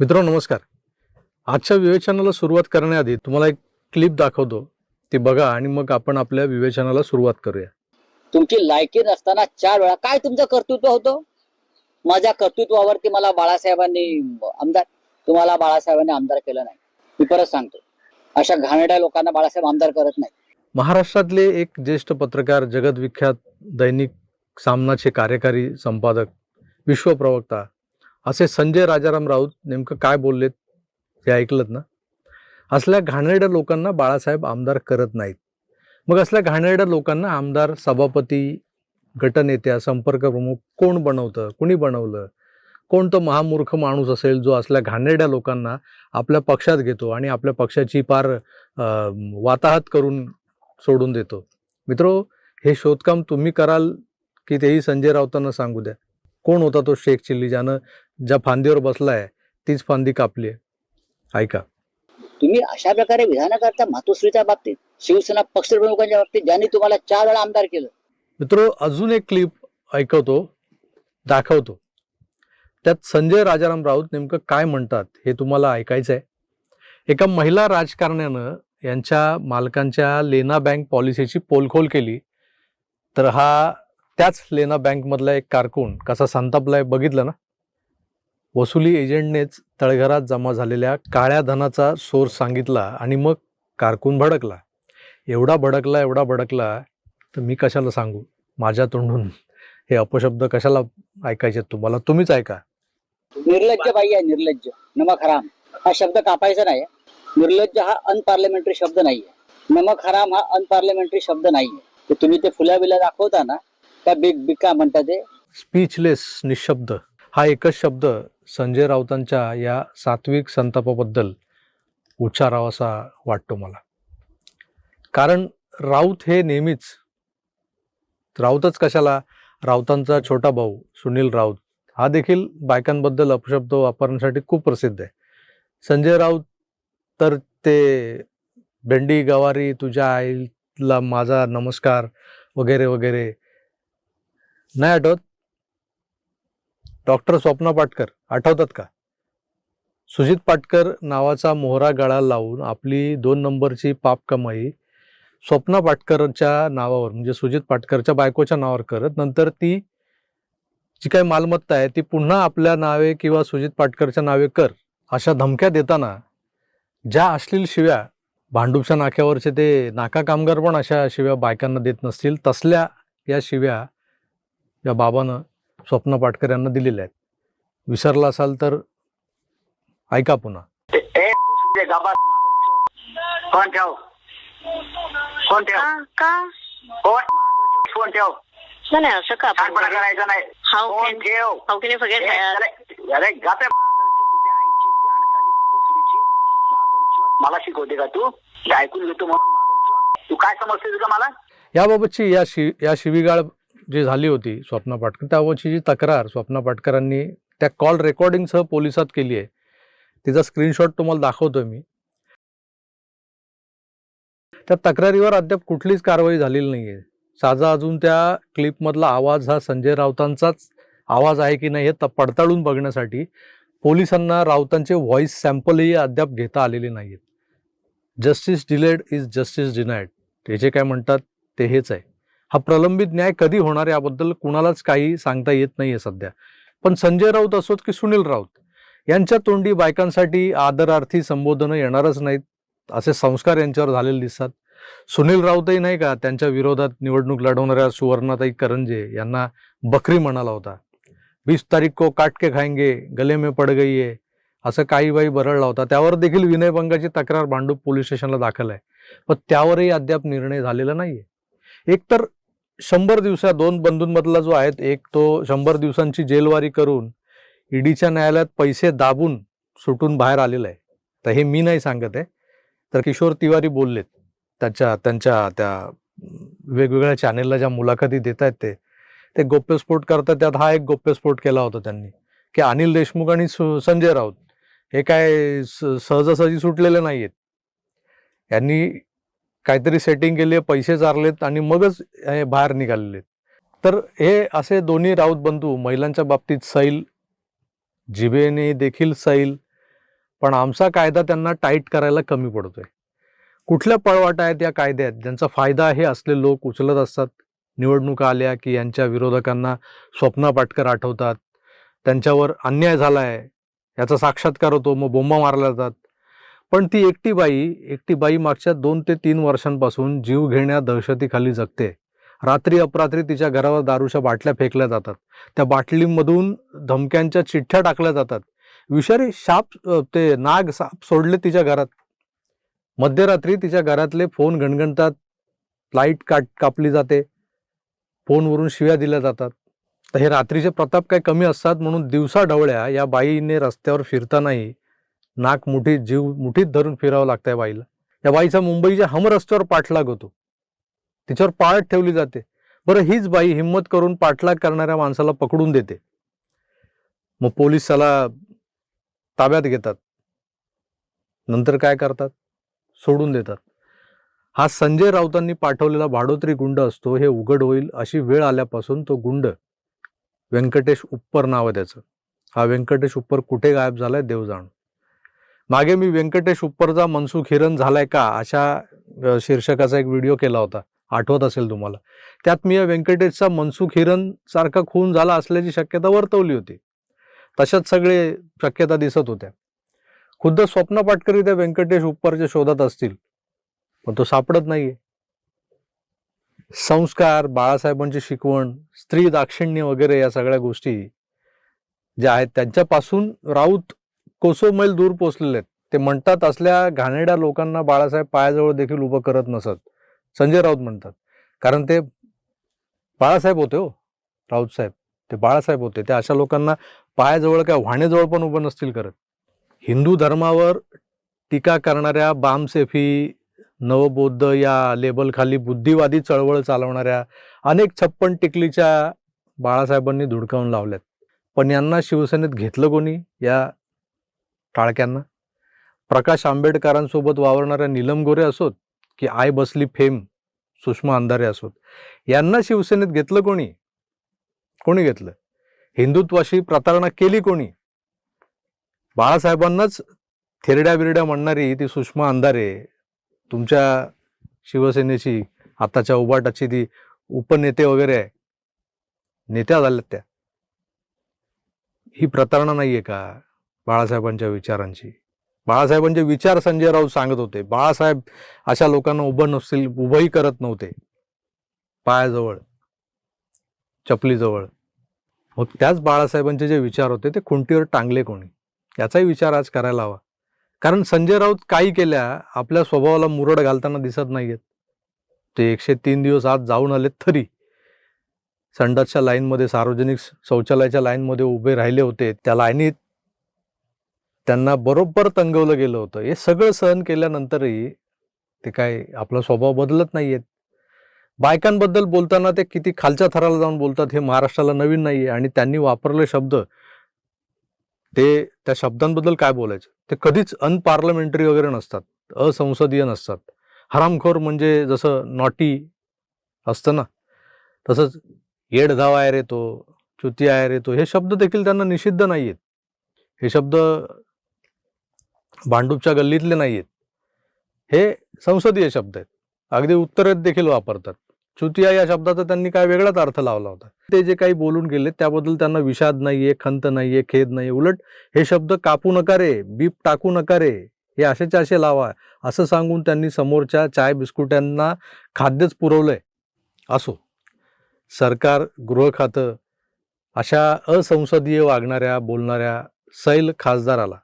मित्रांनो नमस्कार. आजच्या विवेचनाला सुरुवात करण्याआधी तुम्हाला एक क्लिप दाखवतो. ती बघा आणि मग आपण आपल्या विवेचनाला सुरुवात करूया. तुमची लायकी नसताना चार वेळा काय तुमचं कर्तृत्व होतं? माझ्या कर्तृत्वावरती मला बाळासाहेबांनी आमदार तुम्हाला बाळासाहेबांनी आमदार केलं नाही. मी परत सांगतो. अशा घाणेरड्या लोकांना बाळासाहेब आमदार करत नाही महाराष्ट्रातले एक ज्येष्ठ पत्रकार जगदविख्यात दैनिक सामनाचे कार्यकारी संपादक विश्वप्रवक्ता असे संजय राजाराम राऊत नेमकं काय बोललेत हे ऐकलत ना? असल्या घाणेरड्या लोकांना बाळासाहेब आमदार करत नाहीत. मग असल्या घाणेरड्या लोकांना आमदार सभापती गटनेत्या संपर्क प्रमुख कोण बनवतं? कुणी बनवलं? कोणतं महामूर्ख माणूस असेल जो असल्या घाणेरड्या लोकांना आपल्या पक्षात घेतो आणि आपल्या पक्षाची पार वाताहत करून सोडून देतो? मित्रो हे शोधकाम तुम्ही कराल की तेही संजय राऊतांना सांगू द्या. कोण होता तो शेख चिल्ली? ज्यानं ज्या फांदीवर बसलाय तीच फांदी कापली ऐका. तुम्ही अशा प्रकारे विधान करता मातोश्रीच्या बाबतीत शिवसेना पक्षप्रमुखांच्या बाबतीत ज्यांनी तुम्हाला चार वेळा आमदार केलं. मित्र अजून एक क्लिप ऐकवतो दाखवतो. त्यात संजय राजाराम राऊत नेमकं काय म्हणतात हे तुम्हाला ऐकायचं आहे एका महिला राजकारण्यानं यांच्या मालकांच्या लेना बँक पॉलिसीची पोलखोल केली. तर हा त्याच लेना बँकमधला एक कारकून कसा संतापलाय बघितलं ना? वसुली एजंटनेच तळघरात जमा झालेल्या काळ्या धनाचा सोर्स सांगितला आणि मग कारकून भडकला. एवढा भडकला एवढा भडकला तर मी कशाला सांगू? माझ्या तोंडून हे अपशब्द कशाला ऐकायचे? तुम्हाला तुम्हीच ऐका. निर्लज्ज बाई आहे निर्लज्ज. नमक हराम. हा शब्द कापायचा नाही निर्लज्ज हा अनपार्लिमेंटरी शब्द नाहीये. नमक हराम हा अनपार्लिमेंटरी शब्द नाहीये. तर तुम्ही ते फुल्या बिल्या दाखवता ना त्या बिग बिग का म्हणतात ते? स्पीचलेस निशब्द. हा एकच शब्द संजय राऊतांच्या या सात्विक संतापाबद्दल उच्चारावासा वाटतो मला. कारण राऊत हे नेहमीच राऊतच कशाला? राऊतांचा छोटा भाऊ सुनील राऊत हा देखील बायकांबद्दल अपशब्द वापरण्यासाठी खूप प्रसिद्ध आहे. संजय राऊत तर ते भेंडी गवारी तुझ्या आईला माझा नमस्कार वगैरे वगैरे नाही आठवत? डॉक्टर स्वप्ना पाटकर आठवतात का? सुजित पाटकर नावाचा मोहरा गळा लावून आपली दोन नंबरची पाप कमाई स्वप्ना पाटकरच्या नावावर म्हणजे सुजित पाटकरच्या बायकोच्या नावावर करत नंतर ती जी काही मालमत्ता आहे ती पुन्हा आपल्या नावे किंवा सुजित पाटकरच्या नावे कर अशा धमक्या देताना ज्या अश्लील शिव्या भांडूपच्या नाक्यावरचे ते नाका कामगार पण अशा शिव्या बायकांना देत नसतील तसल्या या शिव्या या बाबानं स्वप्न पाटकर यांना दिलेल्या आहेत. विसरला असाल तर ऐका पुन्हा. फोन ठेव. फोन ठेव. का? फोन ठेव. नाही नाही असं का? छानपणा करायचा नाही. हाऊ फोन कॅन ठेव. हाऊ कॅन फॉरगेट ए, अरे अरे गाते तुझ्या आईची गाण साली मला शिकवते का तू? हे ऐकून घेतो म्हणून तू काय समजते तुझं मला? याबाबतची या शि या शिवीगाळ जी झाली होती स्वप्ना पाटकर त्यावरची जी तक्रार स्वप्ना पाटकरांनी त्या कॉल रेकॉर्डिंगसह पोलिसात केली आहे. तिचा स्क्रीनशॉट तुम्हाला दाखवतोय मी. त्या तक्रारीवर अद्याप कुठलीच कारवाई झालेली नाही आहे साधा अजून त्या क्लिपमधला आवाज हा संजय राऊतांचाच आवाज आहे की नाही हे पडताळून बघण्यासाठी पोलिसांना राऊतांचे व्हॉइस सॅम्पलही अद्याप घेता आलेले नाही आहेत justice delayed is justice denied ते जे काय म्हणतात ते हेच आहे. हा प्रलंबित न्याय कधी होणार याबद्दल कुणालाच काही सांगता येत नाहीये सध्या. पण संजय राऊत असोत की सुनील राऊत? यांच्या तोंडी बायकांसाठी आदरार्थी संबोधनं येणारच नाहीत असे संस्कार यांच्यावर झालेले दिसतात. सुनील राऊतही नाही का त्यांच्या विरोधात निवडणूक लढवणाऱ्या सुवर्णाताई करंजे यांना बकरी म्हणाला होता. वीस तारीख को काटके खाएंगे गले में पड गई है असं काही बाई बरळला होता. त्यावर देखील विनयभंगाची तक्रार भांडूप पोलीस स्टेशनला दाखल आहे. पण त्यावरही अद्याप निर्णय झालेला नाहीये. एक तर शंभर दिवसा दोन बंधूंमधला जो आहे एक तो शंभर दिवसांची जेलवारी करून ईडीच्या न्यायालयात पैसे दाबून सुटून बाहेर आलेला आहे. तर हे मी नाही सांगत आहे. तर किशोर तिवारी बोललेत. त्याच्या त्यांच्या त्या वेगवेगळ्या चॅनेलला ज्या मुलाखती देत आहेत ते ते गोप्यस्फोट करतात. त्यात हा एक गोप्यस्फोट केला होता त्यांनी की अनिल देशमुख आणि सु- संजय राऊत हे काय स- सहजासहजी सुटलेले नाही आहेत यांनी काहीतरी सेटिंग केली पैसे चारलेत आणि मगच हे बाहेर निघालेले तर हे असे दोन्ही राऊत बंधू महिलांच्या बाबतीत सैल जिभेने देखील सैल पण आमचा कायदा त्यांना टाईट करायला कमी पडतोय. कुठल्या पळवाटा आहेत या कायद्यात? ज्यांचा फायदा हे असले लोक उचलत असतात. निवडणुका आल्या की यांच्या विरोधकांना स्वप्ना पाटकर आठवतात. त्यांच्यावर अन्याय झाला आहे याचा साक्षात्कार होतो मग बोंबा मारल्या जातात. पण ती एकटी बाई एकटी बाई मागच्या दोन ते तीन वर्षांपासून जीव घेण्या दहशतीखाली जगते. रात्री अपरात्री तिच्या घरावर दारूच्या बाटल्या फेकल्या जातात. त्या बाटलीमधून धमक्यांच्या चिठ्ठ्या टाकल्या जातात. विषारी शाप ते नाग साप सोडले तिच्या घरात. मध्यरात्री तिच्या घरातले फोन गणगणतात लाइट काट कापली जाते. फोनवरून शिव्या दिल्या जातात. तर हे रात्रीचे प्रताप काही कमी असतात म्हणून दिवसा ढवळ्या या बाईने रस्त्यावर फिरतानाही नाक मुठीत जीव मुठीत धरून फिरावं लागतंय बाईला. या बाईचा मुंबईच्या हम रस्त्यावर पाठलाग होतो. तिच्यावर पाळत ठेवली जाते. बरं हीच बाई हिंमत करून पाठलाग करणाऱ्या माणसाला पकडून देते. मग पोलीस त्याला ताब्यात घेतात. नंतर काय करतात? सोडून देतात. हा संजय राऊतांनी पाठवलेला भाडोत्री गुंड असतो हे उघड होईल अशी वेळ आल्यापासून तो गुंड. व्यंकटेश उप्पर नाव आहे त्याचं. हा व्यंकटेश उप्पर कुठे गायब झालाय देव जाण. मागे मी व्यंकटेश उप्परचा मनसुख हिरण झालाय का अशा शीर्षकाचा एक व्हिडिओ केला होता. आठवत असेल तुम्हाला. त्यात मी या व्यंकटेशचा मनसुख हिरण सारखा खून झाला असल्याची शक्यता वर्तवली होती. तशाच सगळे शक्यता दिसत होत्या. खुद्द स्वप्न पाटकरी त्या व्यंकटेश उप्परच्या शोधात असतील पण तो सापडत नाहीये. संस्कार बाळासाहेबांची शिकवण स्त्री दाक्षिण्य वगैरे या सगळ्या गोष्टी ज्या आहेत त्यांच्यापासून राऊत कोसो मैल दूर पोचलेले आहेत. ते म्हणतात असल्या घाणेड्या लोकांना बाळासाहेब पायाजवळ देखील उभं करत नसत. संजय राऊत म्हणतात. कारण ते बाळासाहेब होते हो राऊत साहेब. ते बाळासाहेब होते. ते अशा लोकांना पायाजवळ काय वाहण्याजवळ पण उभं नसतील करत. हिंदू धर्मावर टीका करणाऱ्या बामसेफी नवबौद्ध या लेबलखाली बुद्धिवादी चळवळ चालवणाऱ्या अनेक छप्पन टिकलीच्या बाळासाहेबांनी धुडकावून लावल्यात. पण यांना शिवसेनेत घेतलं कोणी? या टाळक्यांना. प्रकाश आंबेडकरांसोबत वावरणाऱ्या नीलम गोरे असोत की आय बसली फेम सुषमा अंधारे असोत. यांना शिवसेनेत घेतलं कोणी? कोणी घेतलं? हिंदुत्वाशी प्रतारणा केली कोणी? बाळासाहेबांनाच थेरड्या बिरड्या म्हणणारी ती सुषमा अंधारे तुमच्या शिवसेनेची आताच्या उबाटाची ती उपनेते वगैरे आहे. नेत्या झाल्यात त्या. ही प्रतारणा नाहीये का? बाळासाहेबांच्या विचारांची बाळासाहेबांचे विचार संजय राऊत सांगत होते. बाळासाहेब अशा लोकांना उभं नसतील उभंही करत नव्हते. पायाजवळ चपलीजवळ. मग त्याच बाळासाहेबांचे जे विचार होते ते खुंटीवर टांगले कोणी? याचाही विचार आज करायला हवा. कारण संजय राऊत काही केल्या आपल्या स्वभावाला मुरड घालताना दिसत नाहीयेत. ते एकशे तीन दिवस आज जाऊन आलेत तरी. संडासच्या लाईनमध्ये सार्वजनिक शौचालयाच्या लाईनमध्ये उभे राहिले होते. त्या लाईनीत त्यांना बरोबर तंगवलं गेलं होतं. हे सगळं सहन केल्यानंतरही ते काय आपला स्वभाव बदलत नाही आहेत बायकांबद्दल बोलताना ते किती खालच्या थराला जाऊन बोलतात हे महाराष्ट्राला नवीन नाही आहे आणि त्यांनी वापरले शब्द ते त्या शब्दांबद्दल काय बोलायचं? ते कधीच अनपार्लमेंटरी वगैरे नसतात असंसदीय नसतात. हरामखोर म्हणजे जसं नॉटी असतं ना तसंच येड धाव आहे रे तो चुती आहे रे तो हे शब्द देखील त्यांना निषिद्ध नाही आहेत हे शब्द भांडूपच्या गल्लीतले नाहीयेत. हे संसदीय शब्द आहेत. अगदी उत्तरेत देखील वापरतात. चुतिया या शब्दाचा त्यांनी काय वेगळाच अर्थ लावला होता. ते जे काही बोलून गेले त्याबद्दल त्यांना विषाद नाहीये खंत नाहीये खेद नाहीये. उलट हे शब्द कापू नका रे बीप टाकू नका रे हे असेच असे लावा असं सांगून त्यांनी समोरच्या चाय बिस्कुटांना खाद्यच पुरवलंय. असो. सरकार गृह खातं अशा असंसदीय वागणाऱ्या बोलणाऱ्या सैल खासदाराला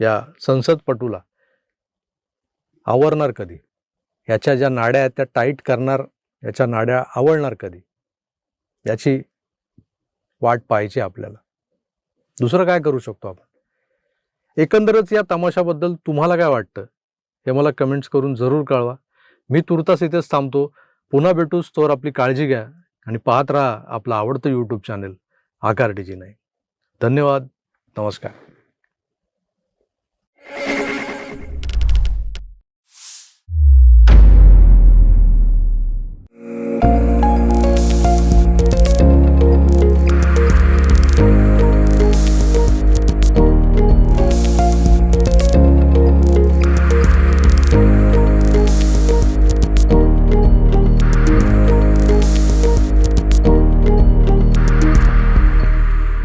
या संसदपटूला आवरणार कधी? याच्या ज्या नाड्या आहेत त्या टाईट करणार याच्या नाड्या आवळणार कधी? याची वाट पाहायची आपल्याला. दुसरं काय करू शकतो आपण? एकंदरच या तमाशाबद्दल तुम्हाला काय वाटतं? हे मला कमेंट्स करून जरूर कळवा. मी तुर्तास इथेच थांबतो. पुन्हा भेटूच तोवर आपली काळजी घ्या आणि पाहत राहा आपलं आवडतं यूट्यूब चॅनेल आकार डीजी नाही धन्यवाद. नमस्कार.